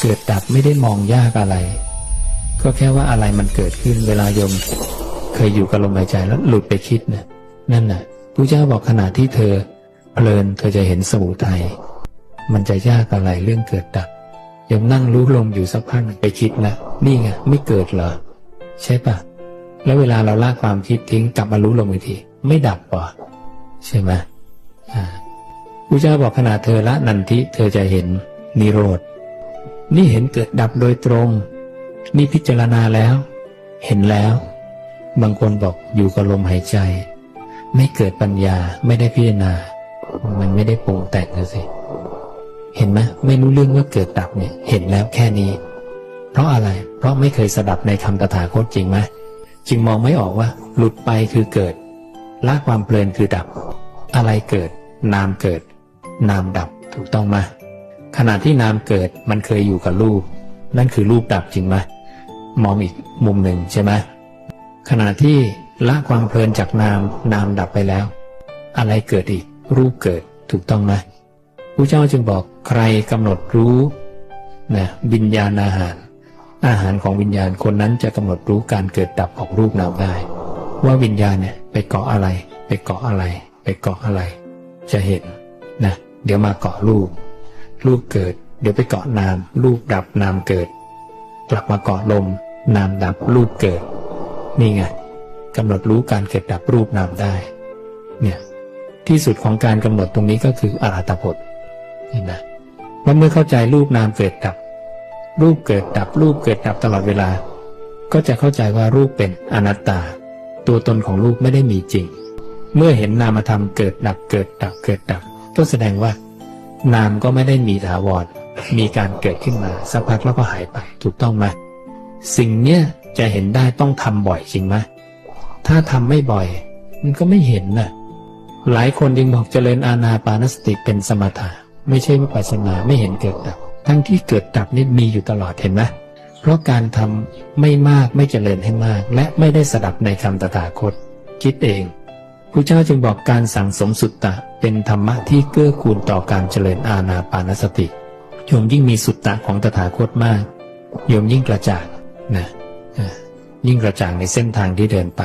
เกิดดับไม่ได้มองยากอะไร ก็แค่ว่าอะไรมันเกิดขึ้น เวลาโยมเคยอยู่กับลมหายใจแล้วหลุดไปคิดนะนั่นน่ะพระเจ้าบอกขณะที่เธอเพลินเธอจะเห็นสมุทัยมันจะยากอะไรเรื่องเกิดดับโยมนั่งรู้ลมอยู่สักพักไปคิดนะนี่ไงไม่เกิดเหรอใช่ปะแล้วเวลาเราลากความคิดทิ้งกลับมารู้ลมอีกทีไม่ดับปะใช่ไหมพระเจ้าบอกขณะเธอละนันทิเธอจะเห็นนิโรธ นี่เห็นเกิดดับโดยตรง นี่พิจารณาแล้ว เห็นแล้ว บางคนบอกอยู่กับลมหายใจ ไม่เกิดปัญญาไม่ได้พิจารณา มันไม่ได้ปรุงแต่งนะสิ เห็นไหมไม่รู้เรื่องว่าเกิดดับเนี่ย เห็นแล้วแค่นี้ เพราะอะไร เพราะไม่เคยสดับในคำตถาคตจริงไหมจึงมองไม่ออกว่า หลุดไปคือเกิดละความเพลินคือดับ อะไรเกิด นามเกิด นามดับถูกต้องไหม ขณะที่นามเกิดมันเคยอยู่กับรูป นั่นคือรูปดับจริงไหมมองอีกมุมหนึ่งใช่ไหมขณะที่ละความเพลินจากนามนามดับไปแล้ว อะไรเกิดอีก รูปเกิดถูกต้องไหมพระเจ้าจึงบอกใครกำหนดรู้นะวิญญาณอาหาร อาหารของวิญญาณคนนั้นจะกำหนดรู้การเกิดดับของรูปนามได้ ว่าวิญญาณเนี่ยไปเกาะอะไร ไปเกาะอะไร ไปเกาะอะไร จะเห็นนะเดี๋ยวมาเกาะรูป รูปเกิด เดี๋ยวไปเกาะนาม รูปดับนามเกิด กลับมาเกาะลม นามดับรูปเกิด นี่ไงกำหนดรู้การเกิดดับรูปนามได้ เนี่ยที่สุดของการกำหนดตรงนี้ก็คืออรหัตผลเห็นไหมว่าเมื่อเข้าใจรูปนามเกิดดับ รูปเกิดดับรูปเกิดดับตลอดเวลา ก็จะเข้าใจว่ารูปเป็นอนัตตา ตัวตนของรูปไม่ได้มีจริง เมื่อเห็นนามธรรมเกิดดับเกิดดับเกิดดับก็แสดงว่า นามก็ไม่ได้มีถาวร มีการเกิดขึ้นมาสักพักแล้วก็หายไปถูกต้องไหมสิ่งเนี้ยจะเห็นได้ต้องทำบ่อยจริงไหมถ้าทำไม่บ่อย มันก็ไม่เห็นนะหลายคนจึงบอกเจริญอาณาปานสติเป็นสมถะไม่ใช่วิปัสสนาไม่เห็นเกิดดับ ทั้งที่เกิดดับนี่มีอยู่ตลอดเห็นไหมเพราะการทำไม่มากไม่เจริญให้มาก และไม่ได้สดับในคำตถาคต คิดเอง พระเจ้าจึงบอกการสั่งสมสุตตะเป็นธรรมะที่เกื้อกูลต่อการเจริญอาณาปานสติ โยมยิ่งมีสุตตะของตถาคตมาก โยมยิ่งกระจ่างนะยิ่งกระจ่างในเส้นทางที่เดินไป